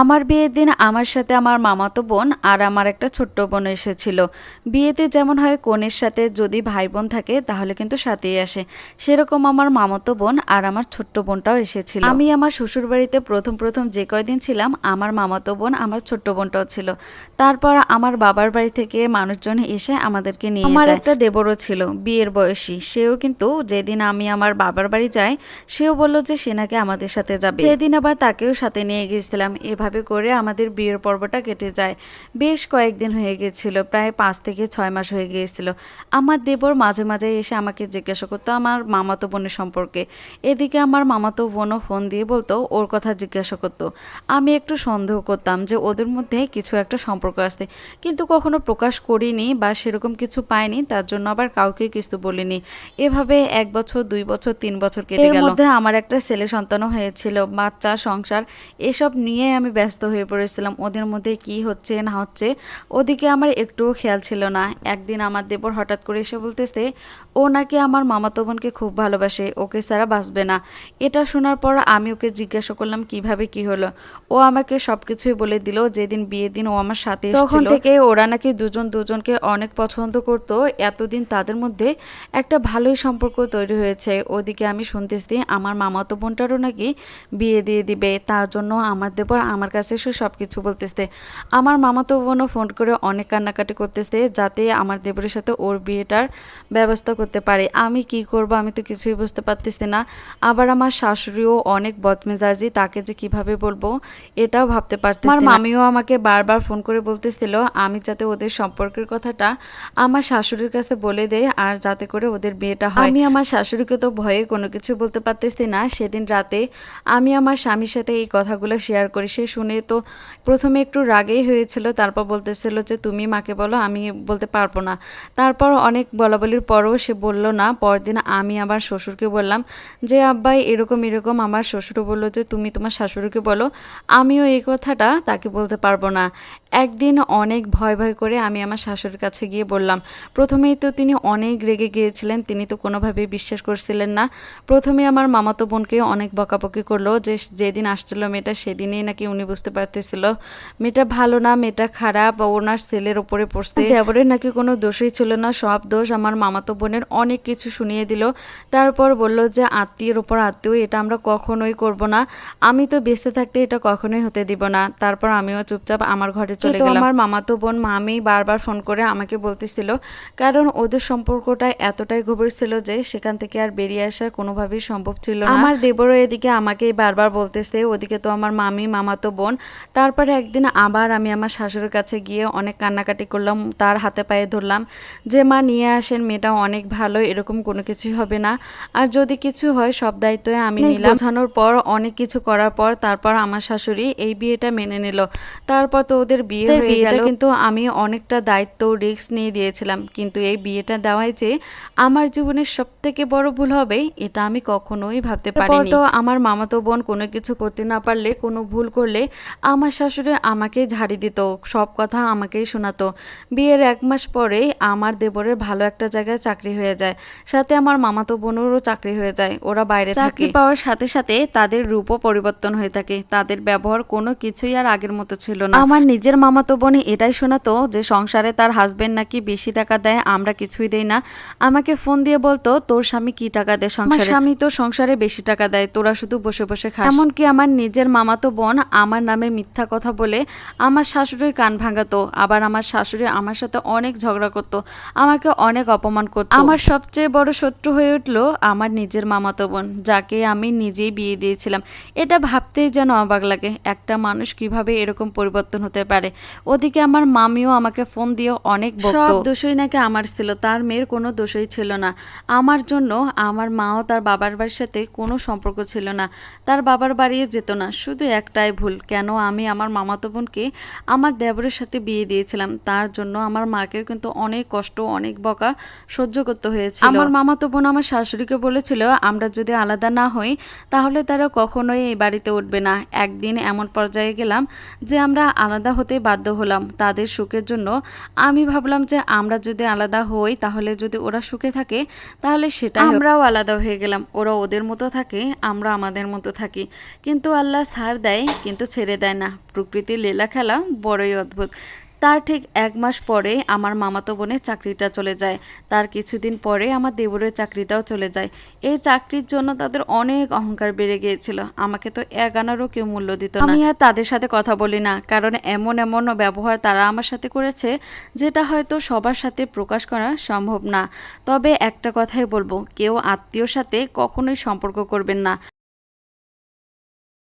আমার বিয়ের দিন আমার সাথে আমার মামাতো বোন আর আমার একটা ছোট্ট বোন এসেছিল। বিয়েতে যেমন হয় কনের সাথে যদি ভাই বোন থাকে তাহলে কিন্তু সাথেই আসে। সেরকম আমার মামাতো বোন আর আমার ছোট্ট বোনটাও এসেছিল। আমি আমার শ্বশুর বাড়িতে প্রথম প্রথম যে কয়দিন ছিলাম আমার মামাতো বোন আমার ছোট্ট বোনটাও ছিল। তারপর আমার বাবার বাড়ি থেকে মানুষজন এসে আমাদেরকে নিয়ে আমার একটা দেবরও ছিল বিয়ের বয়সী। সেও কিন্তু যেদিন আমি আমার বাবার বাড়ি যাই সেও বলল যে সে নাকি আমাদের সাথে যাবে। সেদিন আবার তাকেও সাথে নিয়ে গিয়েছিলাম। এভাবে করে আমাদের বিয়ের পর্বটা কেটে যায়। বেশ কয়েকদিন হয়ে গেছিল প্রায় পাঁচ থেকে ছয় মাস হয়ে গিয়েছিল। আমার দেবর মাঝে মাঝে এসে আমাকে জিজ্ঞাসা করতো আমার মামাতো বোনের সম্পর্কে। এদিকে আমার মামাতো বোনও ফোন দিয়ে বলতো ওর কথা জিজ্ঞাসা করতো। আমি একটু সন্দেহ করতাম যে ওদের মধ্যে কিছু একটা সম্পর্ক আছে কিন্তু কখনো প্রকাশ করিনি বা সেরকম কিছু পাইনি তার জন্য আবার কাউকে কিছু বলিনি। এভাবে এক বছর দুই বছর তিন বছর কেটে গেল। মধ্যে আমার একটা ছেলে সন্তানও হয়েছিল বাচ্চা সংসার এসব নিয়ে আমি ব্যস্ত হয়ে পড়েছিলাম। ওদের মধ্যে কি হচ্ছে, না হচ্ছে, ওদিকে আমার একটুও খেয়াল ছিল না। একদিন আমার দেবর হঠাৎ করে এসে বলতেছে, ও নাকি আমার মামাতো বোনকে খুব ভালোবাসে, ওকে ছাড়া বাঁচবে না। এটা শোনার পর আমি ওকে জিজ্ঞাসা করলাম, কীভাবে কি হলো? ও আমাকে সবকিছুই বলে দিল, যেদিন বিয়ের দিন ও আমার সাথে তখন থেকে ওরা নাকি দুজন দুজনকে অনেক পছন্দ করতো। এতদিন তাদের মধ্যে একটা ভালোই সম্পর্ক তৈরি হয়েছে। ওদিকে আমি শুনতেছি, আমার মামাতো বোনটারও নাকি বিয়ে দিয়ে দিবে। তার জন্য আমার দেবর আমার কাছে এসে সব কিছু বলতেছে। আমার মামাতো বোনও ফোন করে অনেক কান্নাকাটি করতেছে যাতে আমার দেবরের সাথে ওর বিয়েটার ব্যবস্থা করতে পারে। আমি কি করব আমি তো কিছুই বুঝতে পারতেছি না। আবার আমার শাশুড়িও অনেক বদমেজাজি তাকে যে কীভাবে বলব এটাও ভাবতে পারতেছি আমার মামিও আমাকে বারবার ফোন করে বলতেছিল আমি যাতে ওদের সম্পর্কের কথাটা আমার শাশুড়ির কাছে বলে দেয় আর যাতে করে ওদের বিয়েটা হয়। আমি আমার শাশুড়িকে তো ভয়ে কোনো কিছু বলতে পারতেছি না। সেদিন রাতে আমি আমার স্বামীর সাথে এই কথাগুলো শেয়ার করি সে শুনে তো প্রথমে একটু রাগেই হয়েছিল, তারপর বলতেছিল যে, তুমি মাকে বলো, আমি বলতে পারব না। তারপর অনেক বলাবলির পরও সে বলল, না। পরদিন আমি আবার শ্বশুরকে বললাম যে, আব্বাই, এরকম এরকম আমার শ্বশুরও বলল যে, তুমি তোমার শাশুড়িকে বলো, আমিও এই কথাটা তাকে বলতে পারব না। একদিন অনেক ভয় ভয় করে আমি আমার শাশুড়ির কাছে গিয়ে বললাম, প্রথমেই তো তিনি অনেক রেগে গিয়েছিলেন, তিনি তো কোনোভাবেই বিশ্বাস করছিলেন না। প্রথমে আমার মামাতো বোনকে অনেক বকাবকি করল যে, যেদিন আসছিল মেয়েটা, সেদিনই নাকি উনি বুঝতে পারতেছিল। মেয়েটা ভালো না মেয়েটা খারাপ ওনার ছেলের ওপরে পড়ছে। দেবরের নাকি কোনো দোষই ছিল না সব দোষ আমার মামাতো বোনের। অনেক কিছু শুনিয়ে দিল। তারপর বলল যে আত্মীয়ের ওপর আত্মীয় এটা আমরা কখনোই করব না। আমি তো বেঁচে থাকতে এটা কখনোই হতে দিব না। তারপর আমিও চুপচাপ আমার ঘরে চলে গেলাম। আমার মামাতো বোন মামি বারবার ফোন করে আমাকে বলতেছিল কারণ ওদের সম্পর্কটা এতটাই গভীর ছিল যে সেখান থেকে আর বেরিয়ে আসা কোনোভাবেই সম্ভব ছিল না। আমার দেবরও এদিকে আমাকে বারবার বলতেছে ওদিকে তো আমার মামি মামাতো বোন। তারপরে একদিন আবার আমি আমার শাশুড়ির কাছে গিয়ে অনেক কান্নাকাটি করলাম তার হাতে পায়ে ধরলাম যে মা নিয়ে আসেন মেয়েটা অনেক ভালো এরকম কোনো কিছুই হবে না। আর যদি কিছু হয় সব দায়িত্ব আমি নিলাম। বোঝানোর পর অনেক কিছু করার পর তারপর আমার শাশুড়ি এই বিয়েটা মেনে নিল। তারপর তো ওদের বিয়ে হয়ে গেল। কিন্তু আমি অনেকটা দায়িত্ব রিস্ক নিয়ে দিয়েছিলাম। কিন্তু এই বিয়েটা দেওয়ায় যে আমার জীবনের সব থেকে বড় ভুল হবে এটা আমি কখনোই ভাবতে পারিনি। তো আমার মামাতো বোন কোনো কিছু করতে না পারলে কোনো ভুল করলে আমার শাশুড়ি আমাকে ঝাড়ি দিত সব কথা আমাকেই শোনাতো। বিয়ের এক মাস পরেই আমার দেবরের ভালো একটা জায়গায় চাকরি হয়ে যায়। সাথে আমার মামাতো বোনেরও চাকরি হয়ে যায় ওরা বাইরে চাকরি পাওয়ার সাথে সাথে তাদের রূপও পরিবর্তন হয়ে থাকে। তাদের ব্যবহার কোনো কিছুই আর আগের মতো ছিল না। আমার নিজের মামাতো বোনে এটাই শোনাতো যে সংসারে তার হাজবেন্ড নাকি বেশি টাকা দেয় আমরা কিছুই দেই না। আমাকে ফোন দিয়ে বলতো তোর স্বামী কি টাকা দেয় সংসারে? স্বামী তো সংসারে বেশি টাকা দেয় তোরা শুধু বসে বসে খাস। এমনকি আমার নিজের মামাতো বোন আমার নামে মিথ্যা কথা বলে আমার শাশুড়ির কান ভাঙাতো আবার আমার শাশুড়ি আমার সাথে অনেক ঝগড়া করতো আমাকে অনেক অপমান করতো। আমার সবচেয়ে বড় শত্রু হয়ে উঠল আমার নিজের মামাতো বোন যাকে আমি নিজেই বিয়ে দিয়েছিলাম। এটা ভাবতেই যেন অবাক লাগে একটা মানুষ কীভাবে এরকম পরিবর্তন হতে পারে? ওদিকে আমার মামিও আমাকে ফোন দিয়ে অনেক সব দোষই নাকি আমার ছিল তার মেয়ের কোনো দোষই ছিল না। আমার জন্য আমার মাও তার বাবার বাড়ির সাথে কোনো সম্পর্ক ছিল না তার বাবার বাড়িও যেত না শুধু একটাই ভুল। কেন আমি আমার মামাতো বোনকে আমার দেবরের সাথে বিয়ে দিয়েছিলাম? তার জন্য আমার মাকেও কিন্তু অনেক কষ্ট অনেক বকা সহ্য করতে হয়েছিল। আমার মামাতো বোন আমার শাশুড়িকে বলেছিল আমরা যদি আলাদা না হই তাহলে তারা কখনোই এই বাড়িতে উঠবে না। একদিন এমন পর্যায়ে গেলাম যে আমরা আলাদা হতে বাধ্য হলাম তাদের সুখের জন্য। আমি ভাবলাম যে আমরা যদি আলাদা হই তাহলে যদি ওরা সুখে থাকে তাহলে সেটা আমরাও আলাদা হয়ে গেলাম। ওরা ওদের মতো থাকে আমরা আমাদের মতো থাকি। কিন্তু আল্লাহ সার দেয় কিন্তু কিন্তু ছেড়ে দেয় না। প্রকৃতির লীলা খেলা বড়ই অদ্ভুত। তার ঠিক এক মাস পরে আমার মামাতো বোনের চাকরিটা চলে যায়। তার কিছুদিন পরে আমার দেবরের চাকরিটাও চলে যায়। এই চাকরির জন্য তাদের অনেক অহংকার বেড়ে গিয়েছিল। আমাকে তো এক আনারও কেউ মূল্য দিত না। আমি আর তাদের সাথে কথা বলি না, কারণ এমন এমন ব্যবহার তারা আমার সাথে করেছে, যেটা হয়তো সবার সাথে প্রকাশ করা সম্ভব না। তবে একটা কথাই বলব, কেউ আত্মীয়র সাথে কখনোই সম্পর্ক করবেন না।